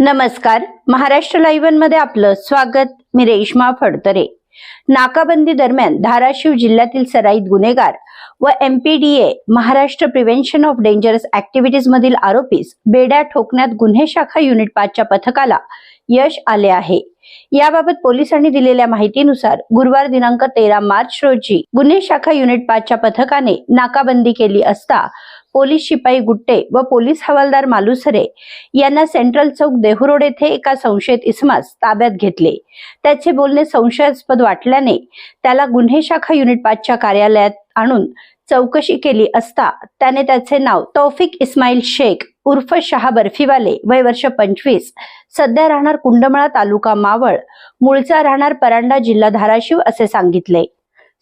नमस्कार. महाराष्ट्र लाईव्हमध्ये आपलं स्वागत. मी रेश्मा फडतरे. नाकाबंदी दरम्यान धाराशिव जिल्ह्यातील सराईत गुन्हेगार व MPDA Maharashtra prevention of dangerous activities मधील आरोपीस बेड्या ठोकण्यात गुन्हे शाखा युनिट पाचच्या पथकाला यश आले आहे. याबाबत पोलिसांनी दिलेल्या माहितीनुसार गुरुवार दिनांक तेरा मार्च रोजी गुन्हे शाखा युनिट पाचच्या पथकाने नाकाबंदी केली असता पोलीस शिपाई गुट्टे व पोलीस हवालदार मालुसरे यांना सेंट्रल चौक देहुरोड येथे एका संशयित इसमास ताब्यात घेतले. त्याचे बोलणे संशयास्पद वाटल्याने त्याला गुन्हे शाखा युनिट पाचच्या कार्यालयात आणून चौकशी केली असता त्याने त्याचे नाव तौफिक इस्माईल शेख उर्फ शहा बर्फीवाले वय वर्ष पंचवीस सध्या राहणार कुंडमळा तालुका मावळ मूळचा राहणार परांडा जिल्हा धाराशिव असे सांगितले.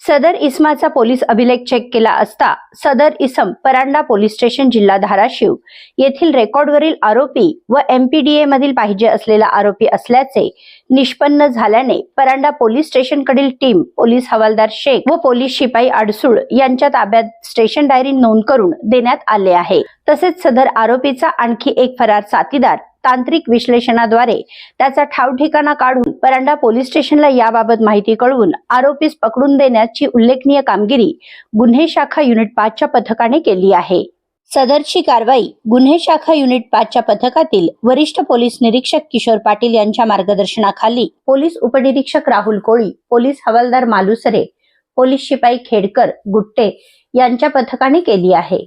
सदर इसमाचा पोलीस अभिलेख चेक केला असता सदर इसम परांडा पोलीस स्टेशन जिल्हा धाराशिव येथील रेकॉर्डवरील आरोपी व एमपीडीए मधील पाहिजे असलेला आरोपी असल्याचे निष्पन्न झाल्याने परांडा पोलीस स्टेशनकडील टीम पोलीस हवालदार शेख व पोलीस शिपाई आडसूळ यांच्या ताब्यात स्टेशन डायरी नोंद करून देण्यात आले आहे. तसेच सदर आरोपीचा आणखी एक फरार साथीदार तांत्रिक विश्लेषणाद्वारे त्याचा ठाव ठिकाणा काढून परांडा पोलीस स्टेशनला याबाबत माहिती कळवून आरोपीस पकडून देण्याची उल्लेखनीय कामगिरी गुन्हे शाखा युनिट पाचच्या पथकाने केली आहे. सदरची कारवाई गुन्हे शाखा युनिट पाचच्या पथकातील वरिष्ठ पोलीस निरीक्षक किशोर पाटील यांच्या मार्गदर्शनाखाली पोलीस उपनिरीक्षक राहुल कोळी पोलीस हवालदार मालुसरे पोलीस शिपाई खेडकर गुट्टे यांच्या पथकाने केली आहे.